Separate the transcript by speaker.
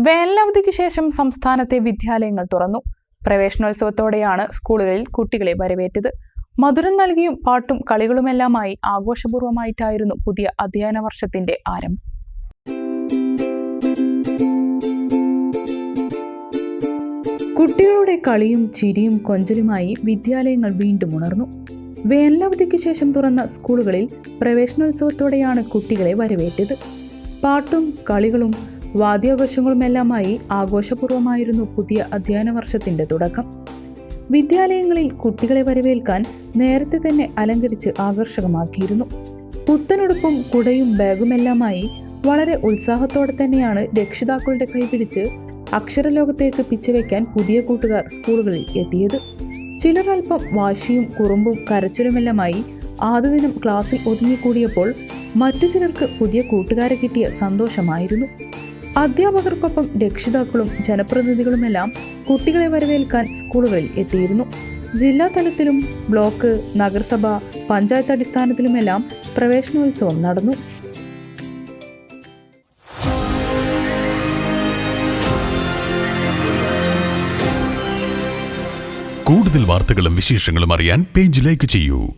Speaker 1: വേനലവധിക്ക് ശേഷം സംസ്ഥാനത്തെ വിദ്യാലയങ്ങൾ തുറന്നു. പ്രവേശനോത്സവത്തോടെയാണ് സ്കൂളുകളിൽ കുട്ടികളെ വരവേറ്റത്. മധുരം നൽകിയും പാട്ടും കളികളുമെല്ലാമായി ആഘോഷപൂർവമായിട്ടായിരുന്നു പുതിയ അധ്യയന വർഷത്തിന്റെ ആരംഭം. കുട്ടികളുടെ കളിയും ചിരിയും കൊഞ്ചലുമായി വിദ്യാലയങ്ങൾ വീണ്ടും ഉണർന്നു. വേനലവധിക്ക് ശേഷം തുറന്ന സ്കൂളുകളിൽ പ്രവേശനോത്സവത്തോടെയാണ് കുട്ടികളെ വരവേറ്റത്. പാട്ടും കളികളും വാദ്യാഘോഷങ്ങളുമെല്ലാമായി ആഘോഷപൂർവമായിരുന്നു പുതിയ അധ്യയന വർഷത്തിന്റെ തുടക്കം. വിദ്യാലയങ്ങളിൽ കുട്ടികളെ വരവേൽക്കാൻ നേരത്തെ തന്നെ അലങ്കരിച്ച് ആകർഷകമാക്കിയിരുന്നു. പുത്തനുടുപ്പും കുടയും ബാഗുമെല്ലാമായി വളരെ ഉത്സാഹത്തോടെ തന്നെയാണ് രക്ഷിതാക്കളുടെ കൈപിടിച്ച് അക്ഷരലോകത്തേക്ക് പിച്ചവെക്കാൻ പുതിയ കൂട്ടുകാർ സ്കൂളുകളിൽ എത്തിയത്. ചിലർ അല്പം വാശിയും കുറുമ്പും കരച്ചിലുമെല്ലാമായി ആദ്യ ദിനം ക്ലാസ്സിൽ ഒതുങ്ങിക്കൂടിയപ്പോൾ മറ്റു ചിലർക്ക് പുതിയ കൂട്ടുകാരെ കിട്ടിയ സന്തോഷമായിരുന്നു. അധ്യാപകർക്കൊപ്പം രക്ഷിതാക്കളും ജനപ്രതിനിധികളുമെല്ലാം കുട്ടികളെ വരവേൽക്കാൻ സ്കൂളുകളിൽ എത്തിയിരുന്നു. ജില്ലാ തലത്തിലും ബ്ലോക്ക് നഗരസഭ പഞ്ചായത്ത് അടിസ്ഥാനത്തിലുമെല്ലാം പ്രവേശനോത്സവം നടന്നു.
Speaker 2: കൂടുതൽ വാർത്തകളും വിശേഷങ്ങളും അറിയാൻ പേജ് ലൈക്ക് ചെയ്യൂ.